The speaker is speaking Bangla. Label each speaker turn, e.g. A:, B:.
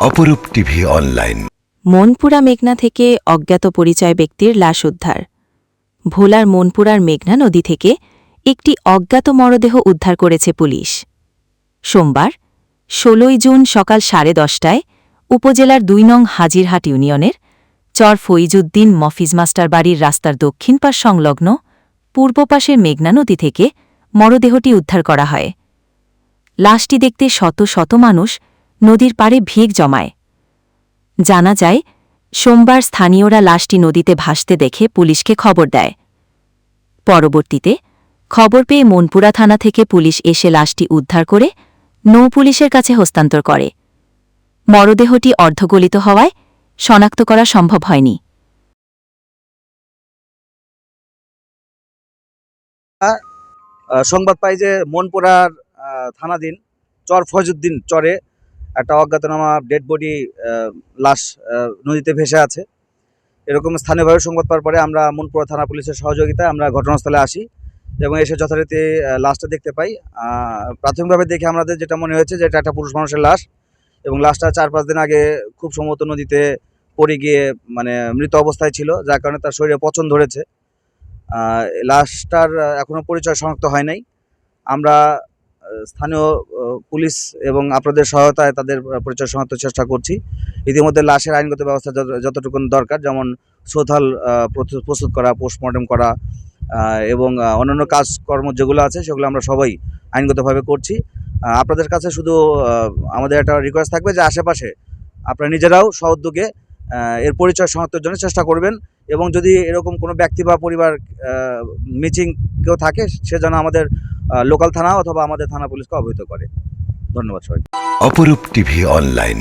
A: অপরূপ টিভি অনলাইন।
B: মনপুরা মেঘনা থেকে অজ্ঞাত পরিচয় ব্যক্তির লাশ উদ্ধার। ভোলার মনপুরার মেঘনা নদী থেকে একটি অজ্ঞাত মরদেহ উদ্ধার করেছে পুলিশ। সোমবার, ষোলোই জুন সকাল সাড়ে দশটায় উপজেলার দুই নং হাজিরহাট ইউনিয়নের চর ফইজুদ্দিন মফিজ মাস্টার বাড়ির রাস্তার দক্ষিণ পাশ সংলগ্ন পূর্ব পাশের মেঘনা নদী থেকে মরদেহটি উদ্ধার করা হয়। লাশটি দেখতে শত শত মানুষ নদীর পাড়ে ভিড় জমায়। জানা যায়, সোমবার স্থানীয়রা লাশটি নদীতে ভাসতে দেখে পুলিশকে খবর দেয়। পরবর্তীতে খবর পেয়ে মনপুরা থানা থেকে পুলিশ এসে লাশটি উদ্ধার করে নৌ পুলিশের কাছে হস্তান্তর করে। মরদেহটি অর্ধগলিত হওয়ায় শনাক্ত করা সম্ভব হয়নি।
C: সংবাদ পাই যে মনপুরার থানাধীন চর ফজউদ্দিন চরে একটা অজ্ঞাতনামা ডেড বডি লাশ নদীতে ভেসে আছে। এরকম স্থানীয়ভাবে সংবাদ পাওয়ার পরে আমরা মনপুরা থানা পুলিশের সহযোগিতায় আমরা ঘটনাস্থলে আসি এবং এসে যথারীতি লাশটা দেখতে পাই। প্রাথমিকভাবে দেখে আমাদের যেটা মনে হয়েছে যে এটা একটা পুরুষ মানুষের লাশ এবং লাশটা চার পাঁচ দিন আগে খুব সম্ভবত নদীতে পড়ে গিয়ে মানে মৃত অবস্থায় ছিল, যার কারণে তার শরীরে পচন ধরেছে। লাশটার এখনও পরিচয় শনাক্ত হয় নাই। আমরা স্থানীয় পুলিশ এবং আপনাদের সহায়তায় তাদের পরিচয় শনাক্তের চেষ্টা করছি। ইতিমধ্যে লাশের আইনগত ব্যবস্থা যত- যতটুকু দরকার যেমন সোথাল প্রস্তুত করা পোস্টমর্টম করা এবং অন্যান্য কাজকর্ম যেগুলো আছে সেগুলো আমরা সবাই আইনগতভাবে করছি। আপনাদের কাছে শুধু আমাদের একটা রিকোয়েস্ট থাকবে যে আশেপাশে আপনারা নিজেরাও সহদ্যোগে আহ, এর পরিচয় শনাক্তের জন্য চেষ্টা করবেন এবং যদি এরকম কোনো ব্যক্তি বা পরিবার মিচিং কেউ থাকে সে যেন আমাদের লোকাল থানা অথবা আমাদের থানা পুলিশকে অবহিত করে। ধন্যবাদ সবাই
A: অপরূপ টিভি অনলাইন।